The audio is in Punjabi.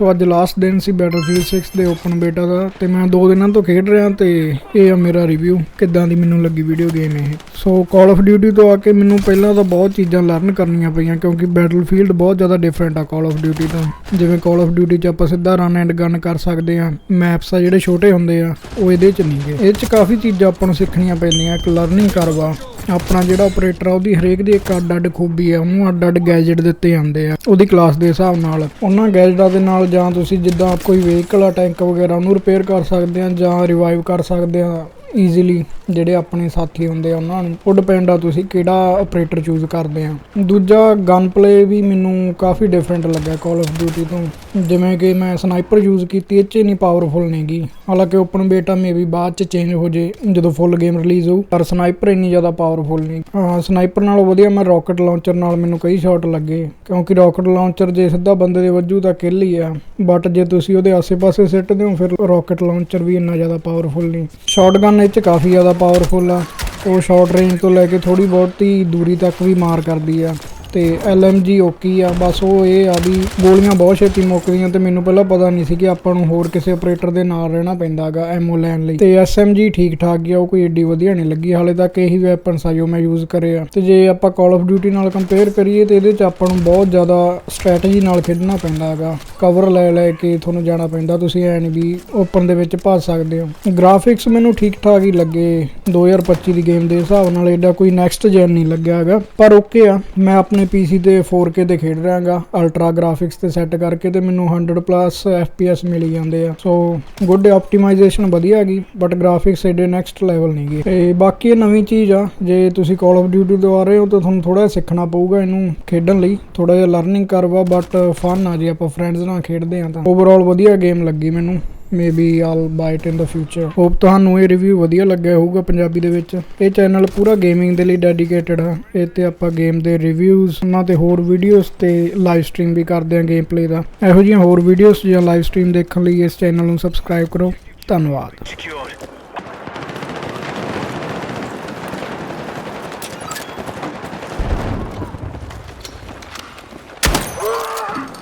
ਤੋਂ ਅੱਜ ਲਾਸਟ ਦਿਨ ਸੀ ਬੈਟਲਫੀਲਡ 6 ਦੇ ਓਪਨ ਬੇਟਾ ਦਾ ਤੇ ਮੈਂ ਦੋ ਦਿਨਾਂ ਤੋਂ ਖੇਡ ਰਿਹਾ ਤੇ ਇਹ ਆ ਮੇਰਾ ਰਿਵਿਊ ਕਿੱਦਾਂ ਦੀ ਮੈਨੂੰ ਲੱਗੀ ਵੀਡੀਓ ਗੇਮ ਇਹ। ਸੋ ਕਾਲ ਆਫ ਡਿਊਟੀ ਤੋਂ ਆ ਕੇ ਮੈਨੂੰ ਪਹਿਲਾਂ ਤਾਂ ਬਹੁਤ ਚੀਜ਼ਾਂ ਲਰਨ ਕਰਨੀਆਂ ਪਈਆਂ ਕਿਉਂਕਿ ਬੈਟਲਫੀਲਡ ਬਹੁਤ ਜ਼ਿਆਦਾ ਡਿਫਰੈਂਟ ਆ ਕਾਲ ਆਫ ਡਿਊਟੀ ਤੋਂ। ਜਿਵੇਂ ਕਾਲ ਆਫ ਡਿਊਟੀ 'ਚ ਆਪਾਂ ਸਿੱਧਾ ਰਨ ਐਂਡ ਗਨ ਕਰ ਸਕਦੇ ਆ ਮੈਪਸ ਆ ਜਿਹੜੇ ਛੋਟੇ ਹੁੰਦੇ ਆ, ਉਹ ਇਹਦੇ 'ਚ ਨਹੀਂ ਗਏ ਇਹ 'ਚ ਕਾਫੀ ਚੀਜ਼ਾਂ ਆਪਾਂ ਨੂੰ ਸਿੱਖਣੀਆਂ ਪੈਂਦੀਆਂ, ਇੱਕ ਲਰਨਿੰਗ ਕਰਵਾ ਆਪਣਾ ਜਿਹੜਾ ਆਪਰੇਟਰ ਆ, ਉਹਦੀ ਹਰੇਕ ਦੀ ਇੱਕ ਅੱਡ ਅੱਡ ਖੂਬੀ ਆ, ਉਹਨੂੰ ਅੱਡ ਅੱਡ ਗੈਜਟ ਦਿੱਤੇ ਜਾਂਦੇ ਆ, ਉਹਦੀ ਕਲਾਸ ਦੇ ਹਿਸਾਬ ਨਾਲ। ਉਹਨਾਂ ਗੈਜਟਾਂ ਦੇ ਨਾਲ ਜਾਂ ਤੁਸੀਂ ਜਿੱਦਾਂ ਕੋਈ ਵਹੀਕਲ ਆ ਟੈਂਕ ਵਗੈਰਾ, ਉਹਨੂੰ ਰਿਪੇਅਰ ਕਰ ਸਕਦੇ ਆ ਜਾਂ ਰਿਵਾਈਵ ਕਰ ਸਕਦੇ ਆ ਈਜ਼ੀਲੀ ਜਿਹੜੇ ਆਪਣੇ ਸਾਥੀ ਹੁੰਦੇ ਆ, ਉਹਨਾਂ ਨੂੰ। ਉਹ ਡਿਪੈਂਡ ਆ ਤੁਸੀਂ ਕਿਹੜਾ ਆਪਰੇਟਰ ਚੂਜ਼ ਕਰਦੇ ਆ। ਦੂਜਾ ਗਨ ਪਲੇ ਵੀ ਮੈਨੂੰ ਕਾਫੀ ਡਿਫਰੈਂਟ ਲੱਗਾ ਕਾਲ ਆਫ ਡਿਊਟੀ ਤੋਂ। ਜਿਵੇਂ ਕਿ ਮੈਂ ਸਨਾਈਪਰ ਯੂਜ਼ ਕੀਤੀ, ਇਹ 'ਚ ਇੰਨੀ ਪਾਵਰਫੁਲ ਨਹੀਂਗੀ ਹਾਲਾਂਕਿ ਓਪਨ ਬੇਟਾ ਮੇ ਵੀ ਬਾਅਦ ਚ ਚੇਂਜ ਹੋ ਜੇ, ਜਦੋਂ ਫੁੱਲ ਗੇਮ ਰਿਲੀਜ਼ ਹੋਊ, ਪਰ ਸਨਾਈਪਰ ਇੰਨੀ ਜ਼ਿਆਦਾ ਪਾਵਰਫੁਲ ਨਹੀਂ। ਹਾਂ ਸਨਾਈਪਰ ਨਾਲੋਂ ਵਧੀਆ ਮੈਂ ਰਾਕਟ ਲਾਂਚਰ ਨਾਲ ਮੈਨੂੰ ਕਈ ਸ਼ਾਟ ਲੱਗੇ, ਕਿਉਂਕਿ ਰਾਕਟ ਲਾਂਚਰ ਜੇ ਸਿੱਧਾ ਬੰਦੇ ਦੇ ਵੱਜੂ ਤਾਂ ਕਿੱਲ ਹੀ ਆ। ਬਟ ਜੇ ਤੁਸੀਂ ਉਹਦੇ ਆਸੇ-ਪਾਸੇ ਸਿੱਟਦੇ ਹੋ, ਫਿਰ ਰਾਕਟ ਲਾਂਚਰ ਵੀ ਇੰਨਾ ਜ਼ਿਆਦਾ ਪਾਵਰਫੁਲ ਨਹੀਂ। ਸ਼ਾਟਗਨ ਇਹ 'ਚ ਕਾਫੀ ਜ਼ਿਆਦਾ ਪਾਵਰਫੁਲ ਆ। ਉਹ ਸ਼ਾਰਟ ਰੇਂਜ ਤੋਂ ਲੈ ਕੇ ਥੋੜੀ ਬਹੁਤੀ ਦੂਰੀ ਤੱਕ ਵੀ ਮਾਰ ਕਰਦੀ ਆ। ਤੇ LMG ਓਕੀ ਆ, ਬਸ ਉਹ ਇਹ ਆ ਵੀ ਗੋਲੀਆਂ ਬਹੁਤ ਛੇਤੀ ਮੁੱਕਦੀਆਂ ਤੇ ਮੈਨੂੰ ਪਹਿਲਾਂ ਪਤਾ ਨਹੀਂ ਸੀ ਕਿ ਆਪਾਂ ਨੂੰ ਹੋਰ ਕਿਸੇ ਆਪਰੇਟਰ ਦੇ ਨਾਲ ਰਹਿਣਾ ਪੈਂਦਾਗਾ ਐਮਓ ਲੈਣ ਲਈ। ਤੇ SMG ਠੀਕ ਠਾਕ ਆ, ਉਹ ਕੋਈ ਏਡੀ ਵਧੀਆ ਨਹੀਂ ਲੱਗੀ, ਹਾਲੇ ਤੱਕ ਇਹੀ ਵੈਪਨਸ ਆ ਜੋ ਮੈਂ ਯੂਜ਼ ਕਰੇ ਆ। ਤੇ ਜੇ ਆਪਾਂ ਕਾਲ ਆਫ ਡਿਊਟੀ ਨਾਲ ਕੰਪੇਅਰ ਕਰੀਏ ਤੇ ਇਹਦੇ ਚ ਆਪਾਂ ਨੂੰ ਬਹੁਤ ਜ਼ਿਆਦਾ ਸਟ੍ਰੈਟਜੀ ਨਾਲ ਖੇਡਣਾ ਪੈਂਦਾ ਹੈਗਾ। ਕਵਰ ਲੈ ਲੈ ਕੇ ਤੁਹਾਨੂੰ ਜਾਣਾ ਪੈਂਦਾ, ਤੁਸੀਂ ਐ ਨਹੀਂ ਵੀ ਓਪਨ ਦੇ ਵਿੱਚ ਭੱਜ ਸਕਦੇ ਹੋ। ਗ੍ਰਾਫਿਕਸ ਮੈਨੂੰ ਠੀਕ ਠਾਕ ਹੀ ਲੱਗੇ 2025 ਦੀ ਗੇਮ ਦੇ ਹਿਸਾਬ ਨਾਲ ਐਡਾ ਕੋਈ ਨੈਕਸਟ ਜਨ ਨਹੀਂ ਲੱਗਿਆ ਹੈਗਾ, ਪਰ ਓਕੇ ਆ, ਮੈਂ ਆਪਣੇ PC ਤੇ 4K ਤੇ ਖੇਡ ਰਿਹਾ ਅਲਟਰਾ ਗ੍ਰਾਫਿਕਸ ਤੇ ਸੈੱਟ ਕਰਕੇ ਤੇ ਮੈਨੂੰ 100 ਪਲੱਸ FPS ਮਿਲ ਜਾਂਦੇ ਆ। ਸੋ ਗੁੱਡ ਆਪਟੀਮਾਈਜ਼ੇਸ਼ਨ ਵਧੀਆ ਗਈ ਬਟ ਗ੍ਰਾਫਿਕਸ ਐਡੇ ਨੈਕਸਟ ਲੈਵਲ ਨਹੀਂ ਗਏ ਤੇ ਬਾਕੀ ਇਹ ਨਵੀਂ ਚੀਜ਼ ਆ, ਜੇ ਤੁਸੀਂ ਕਾਲ ਆਫ ਡਿਊਟੀ ਤੋਂ ਆ ਰਹੇ ਹੋ, ਤਾਂ ਤੁਹਾਨੂੰ ਥੋੜਾ ਸਿੱਖਣਾ ਪਊਗਾ ਇਹਨੂੰ ਖੇਡਣ ਲਈ। ਥੋੜਾ ਜਿਹਾ ਲਰਨਿੰਗ ਕਰਵਾ ਬਟ ਫਨ ਆ ਜੇ ਆਪਾਂ ਫਰੈਂਡਸ ਨਾਲ ਖੇਡਦੇ ਆ ਤਾਂ। ਓਵਰਆਲ ਵਧੀਆ ਗੇਮ ਲੱਗੀ ਮੈਨੂੰ। Maybe I'll buy it in the future hope ਤੁਹਾਨੂੰ ਇਹ ਰਿਵਿਊ ਵਧੀਆ ਲੱਗਿਆ ਹੋਊਗਾ ਪੰਜਾਬੀ ਦੇ ਵਿੱਚ। ਇਹ ਚੈਨਲ ਪੂਰਾ ਗੇਮਿੰਗ ਦੇ ਲਈ ਡੈਡੀਕੇਟਡ ਹੈ ਇਹ ਤੇ ਆਪਾਂ ਗੇਮ ਦੇ ਰਿਵਿਊਜ਼ ਉਹਨਾਂ ਤੇ ਹੋਰ ਵੀਡੀਓਜ਼ ਤੇ ਲਾਈਵ ਸਟ੍ਰੀਮ ਵੀ ਕਰਦੇ ਹਾਂ ਗੇਮ ਪਲੇ ਦਾ। ਇਹੋ ਜਿਹੀਆਂ ਹੋਰ ਵੀਡੀਓਜ਼ ਜਾਂ ਲਾਈਵ ਸਟ੍ਰੀਮ ਦੇਖਣ ਲਈ ਇਸ ਚੈਨਲ ਨੂੰ ਸਬਸਕ੍ਰਾਈਬ ਕਰੋ। ਧੰਨਵਾਦ।